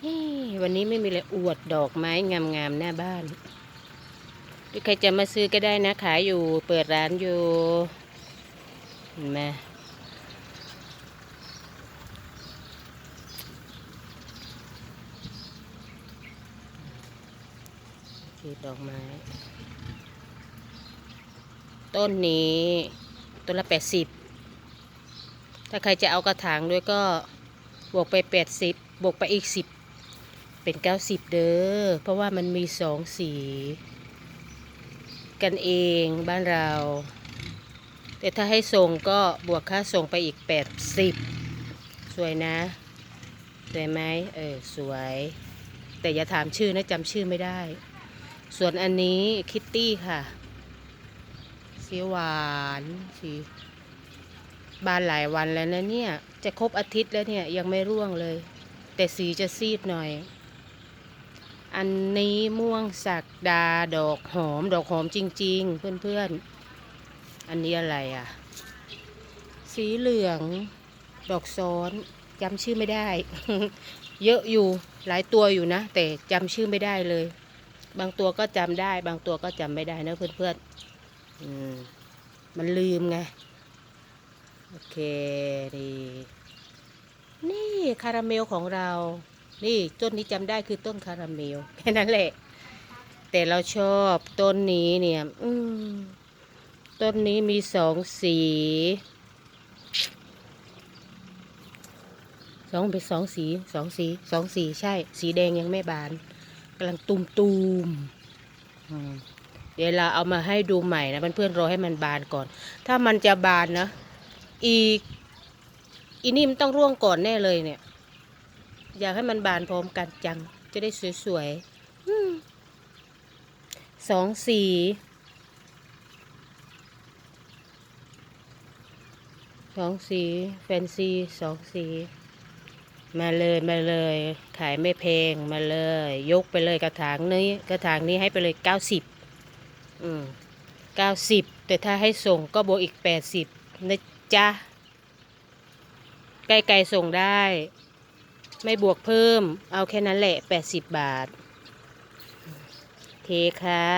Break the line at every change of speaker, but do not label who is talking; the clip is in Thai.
วันนี้ไม่มีอะไรอวดดอกไม้งามๆหน้าบ้านใครจะมาซื้อก็ได้นะขายอยู่เปิดร้านอยู่เห็นไหมคือดอกไม้ ต้นนี้ต้นละแปดสิบถ้าใครจะเอากระถางด้วยก็บวกไปแปดสิบบวกไปอีกสิบ เป็นเก้าสิบเด้อ เพราะว่ามันมีสองสี กันเองบ้านเรา แต่ถ้าให้ส่งก็บวกค่าส่งไปอีกแปดสิบสวยนะ สวยไหมเออ สวย แต่อย่าถามชื่อนะจำชื่อไม่ได้ ส่วนอันนี้คิตตี้ค่ะ สีหวานสีบานหลายวันแล้วนะเนี่ย จะครบอาทิตย์แล้วเนี่ย ยังไม่ร่วงเลย แต่สีจะซีดหน่อย อันนี้ม่วงสักดาดอกหอมดอกหอมจริง ๆ เพื่อนๆ อันนี้อะไรอะ สีเหลือง ดอกซ้อนจำชื่อไม่ได้ เยอะอยู่หลายตัวอยู่นะ แต่จำชื่อไม่ได้เลย บางตัวก็จำได้ บางตัวก็จำไม่ได้นะเพื่อนๆอืมมันลืมไง โอเคนี่นี่คาราเมลของเรา นี่ต้นนี้จำได้คือต้นคาราเมลแค่นั้นแหละ แต่เราชอบต้นนี้เนี่ยอืต้นนี้มีสองสีสองเป็นสองสีสองสีสองสีใช่ สีแดงยังไม่บานกำลังตุมตูมๆเดี๋ยวเราเอามาให้ดูใหม่นะเพื่อนๆรอให้มันบานก่อน ถ้ามันจะบานนะ อีกอีนี่มันต้องร่วงก่อนแน่เลยเนี่ย อยากให้มันบานพร้อมกันจัง จะได้สวยๆสองสีสองสีแฟนซีสองสี มาเลยมาเลย ขายไม่แพงมาเลย ยกไปเลยกระถางนี้กระถางนี้ให้ไปเลยเก้าสิบอืมเก้าสิบแต่ถ้าให้ส่งก็บวกอีกแปดสิบนะจ๊ะไกลๆส่งได้ ไม่บวกเพิ่ม เอาแค่นั้นแหละแปดสิบบาท เทค่ะ